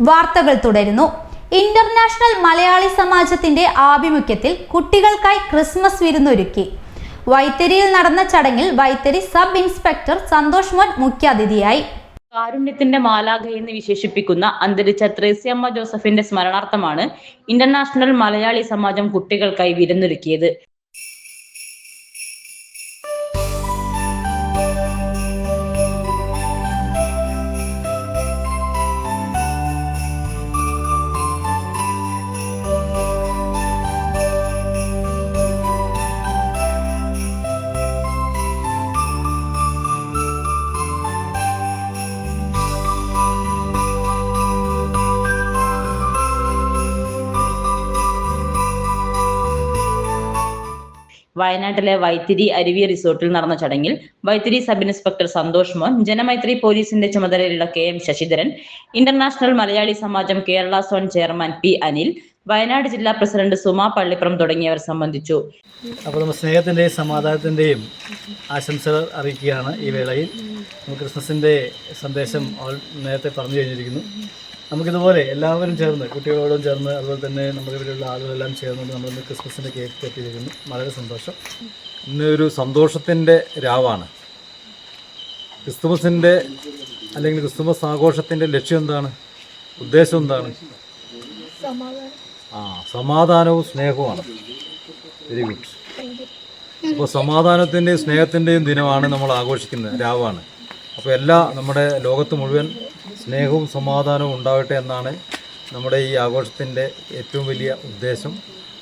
വാർത്തകൾ തുടരുന്നു. ഇന്റർനാഷണൽ മലയാളി സമാജത്തിന്റെ ആഭിമുഖ്യത്തിൽ കുട്ടികൾക്കായി ക്രിസ്മസ് വിരുന്നൊരുക്കി. വൈത്തിരിയിൽ നടന്ന ചടങ്ങിൽ വൈത്തിരി സബ് ഇൻസ്പെക്ടർ സന്തോഷ് മോൻ മുഖ്യാതിഥിയായി. കാരുണ്യത്തിന്റെ മാലാഖ എന്ന് വിശേഷിപ്പിക്കുന്ന അന്തരിച്ച ത്രേസ്യമ്മ ജോസഫിന്റെ സ്മരണാർത്ഥമാണ് ഇന്റർനാഷണൽ മലയാളി സമാജം കുട്ടികൾക്കായി വിരുന്നൊരുക്കിയത്. വയനാട്ടിലെ വൈത്തിരി അരുവി റിസോർട്ടിൽ നടന്ന ചടങ്ങിൽ വൈത്തിരി സബ് ഇൻസ്പെക്ടർ സന്തോഷ് മോൻ ജനമൈത്രി പോലീസിന്റെ ചുമതലയുള്ള K M Sasidharan international Malayali Samajam Kerala zone chairman P Anil Wayanad ജില്ലാ പ്രസിഡന്റ് സുമാ പള്ളിപ്പുറം തുടങ്ങിയവർ സംബന്ധിച്ചു. അപ്പോൾ നമ്മൾ സ്നേഹത്തിന്റെയും ആശംസകൾ അറിയിക്കുകയാണ് ഈ വേളയിൽ. നമുക്ക് ക്രിസ്മസിന്റെ സന്ദേശം നേരത്തെ പറഞ്ഞു കഴിഞ്ഞിരിക്കുന്നു. നമുക്കിതുപോലെ എല്ലാവരും ചേർന്ന് കുട്ടികളോടും ചേർന്ന് അതുപോലെ തന്നെ നമ്മുടെ ഇവിടെയുള്ള ആളുകളെല്ലാം ചേർന്നുകൊണ്ട് നമ്മളിന്ന് ക്രിസ്മസിന്റെ കേക്ക് കെട്ടിയിരിക്കുന്നു വളരെ സന്തോഷം. ഇന്നൊരു സന്തോഷത്തിന്റെ രാവാണ്. ക്രിസ്തുമസിന്റെ അല്ലെങ്കിൽ ക്രിസ്തുമസ് ആഘോഷത്തിന്റെ ലക്ഷ്യം എന്താണ്? ഉദ്ദേശം എന്താണ്? ആ സമാധാനവും സ്നേഹവുമാണ്. വെരി ഗുഡ് അപ്പോൾ സമാധാനത്തിന്റെയും സ്നേഹത്തിന്റെയും ദിനമാണ് നമ്മൾ ആഘോഷിക്കുന്നത് രാവാണ്. അപ്പോൾ എല്ലാ നമ്മുടെ ലോകത്ത് മുഴുവൻ സ്നേഹവും സമാധാനവും ഉണ്ടാവട്ടെ എന്നാണ് നമ്മുടെ ഈ ആഘോഷത്തിന്റെ ഏറ്റവും വലിയ ഉദ്ദേശം.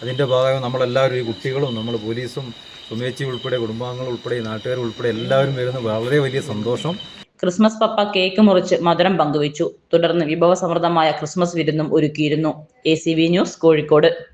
അതിന്റെ ഭാഗമായി നമ്മളെല്ലാവരും ഈ കുട്ടികളും നമ്മൾ പോലീസും സുമേച്ചി ഉൾപ്പെടെ കുടുംബാംഗങ്ങൾ ഉൾപ്പെടെ നാട്ടുകാർ ഉൾപ്പെടെ എല്ലാവരും വരുന്ന വളരെ വലിയ സന്തോഷം. ക്രിസ്മസ് പപ്പ കേക്ക് മുറിച്ച് മധുരം പങ്കുവച്ചു. തുടർന്ന് വിഭവസമൃദ്ധമായ ക്രിസ്മസ് വിരുന്നും ഒരുക്കിയിരുന്നു. A news Kozhikode.